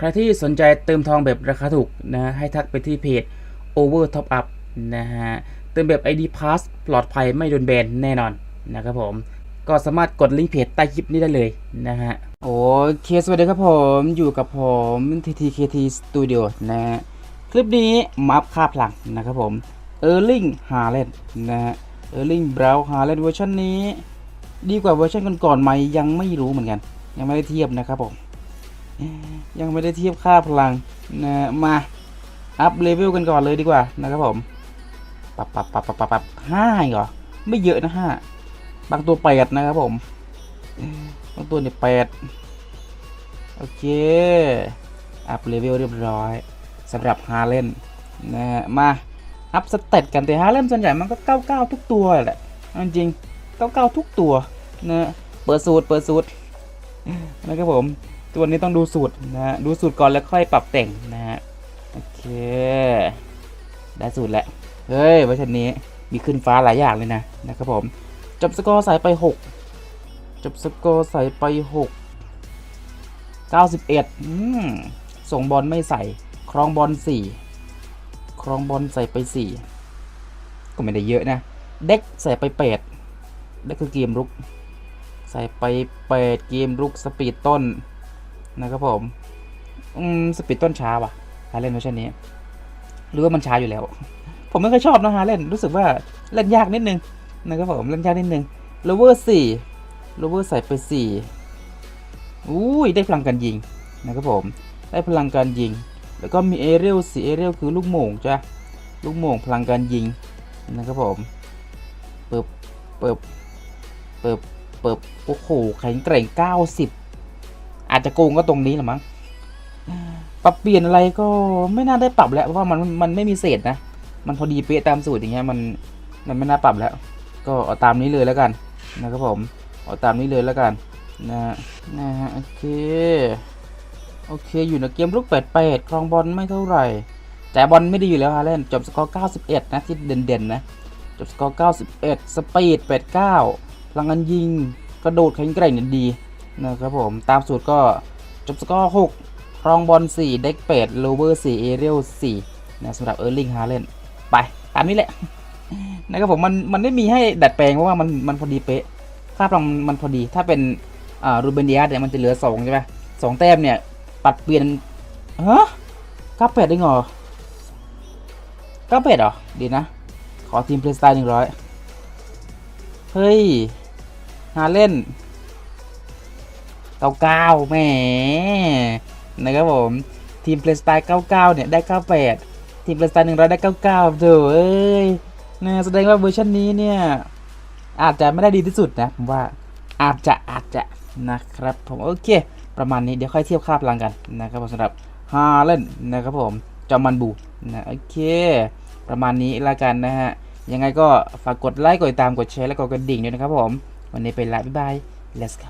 ใครที่สนใจเติมทองแบบราคาถูกนะให้ทักไปที่เพจ Over Top Up นะฮะเติมแบบ ID Pass ปลอดภัยไม่โดนแบนแน่นอนนะครับผม ก็สามารถกดลิงก์เพจใต้คลิปนี้ได้เลยนะฮะโอเคสวัสดีครับผมอยู่กับผม TTKT Studio นะฮะคลิปนี้มัฟค่าพลังนะครับผม Erling Haaland นะฮะ Erling Braut Haaland เวอร์ชันนี้ ดีกว่าเวอร์ชันก่อนๆไหมยังไม่รู้เหมือนกัน ยังไม่ได้เทียบนะครับผม ยังไม่ได้เทียบค่าพลังนะมาอัพเลเวลกันก่อนเลยดีกว่านะครับผมปับปับปับปับปับปับห้าอีกเหรอไม่เยอะนะห้าบางตัวแปดนะครับผมบางตัวเนี่ยแปดโอเคอัพเลเวลเรียบร้อยสำหรับฮาเล่นนะฮะมาอัพสเตตกันแต่ฮาเล่นส่วนใหญ่มันก็99ทุกตัวแหละจริง99ทุกตัวนะเปิดสูตรเปิดสูตรนะครับผม ตัวนี้ต้องดูสูตรนะฮะดูสูตรก่อนแล้วค่อยปรับแต่งนะฮะโอเค ได้สูตรแล้วเฮ้ยเวอร์ชันนี้มีขึ้นฟ้าหลายอย่างเลยนะนะครับผมจบสกอร์ใส่ไป 6 จบสกอร์ใส่ไป 6 91อืมส่งบอลไม่ใส่ ครองบอล4 ครองบอลใส่ไป 4 ก็ไม่ได้เยอะนะ เด็กใส่ไป8เด็กคือเกมรุก ใส่ไปเปิดเกมลุกสปีดต้น นะครับผม อืมสปีดต้นช้าว่ะฮาเล่นเวอร์ชันนี้ หรือว่ามันช้าอยู่แล้ว ผมไม่ค่อยชอบนะฮาเล่นรู้สึกว่าเล่นยากนิดนึงนะครับผมเล่นยากนิดนึงโลเวอร์สี่โลเวอร์ใส่ไปสี่อุ้ยได้พลังการยิงนะครับผม ได้พลังการยิง แล้วก็มีเอเรียลสีเอเรียลคือลูกโม่งจ้ะลูกโม่งพลังการยิงนะครับผมเปิบเปิบเปิบเปิดโอ้โหแข็งแกร่ง 90 อาจจะโกงก็ตรงนี้แหละมั้งปรับเปลี่ยนอะไรก็ไม่น่าได้ปรับแล้วเพราะว่ามันมันไม่มีเศษนะ มันพอดีเป๊ะตามสูตรอย่างเงี้ยมันมันไม่น่าปรับแล้ว ก็เอาตามนี้เลยแล้วกันนะครับผมเอาตามนี้เลยแล้วกันนะฮะนะฮะโอเคโอเคอยู่ในเกมลูกแปดแปดครองบอลไม่เท่าไหร่แต่บอลไม่ดีอยู่แล้วฮาเล่นจบสกอร์91 นะที่เด่นๆนะจบสกอร์91 สปีด 89 พลังงานยิง กระโดดแข็งแกร่งเนี่ยดี นะครับผมตามสูตรก็จบสกอร์6ครองบอล4 เด็ก8โลเวอร์4เอเรียล4นะสำหรับเออร์ลิงฮาเลนไป ตามนี้แหละนะครับผมมันมันไม่มีให้ดัดแปลงเพราะว่ามันมันพอดีเป๊ะค่าพลังมันพอดีถ้าเป็นอ่ารูเบนเดียสเนี่ยมันจะเหลือ2ใช่ไหมสองแต้มเนี่ย ปัดเปลี่ยนฮะก้าแปดได้เหรอก้าแปดเหรอ ดีนะ ขอทีมเพลย์สไตล์หนึ่งร้อยเฮ้ยหาเล่น เก้าเก้าแหมนะครับผมทีมเพลสไตล์เก้าเก้าเนี่ยได้เก้าแปดทีมเพลสไตล์หนึ่งร้อยได้เก้าเก้าเถอะเอ้ยนะแสดงว่าเวอร์ชันนี้เนี่ย อาจจะไม่ได้ดีที่สุดนะผมว่าอาจจะอาจจะนะครับผมโอเค ประมาณนี้เดี๋ยวค่อยเทียบค่าพลังกันนะครับผมสำหรับฮาเลนนะครับผมจอมันบูนะโอเค ประมาณนี้ละกันนะฮะ ยังไงก็ฝากกดไลค์กดติดตามกดแชร์และกดกระดิ่งด้วยนะครับผม วันนี้ไปละบ๊ายบาย let's go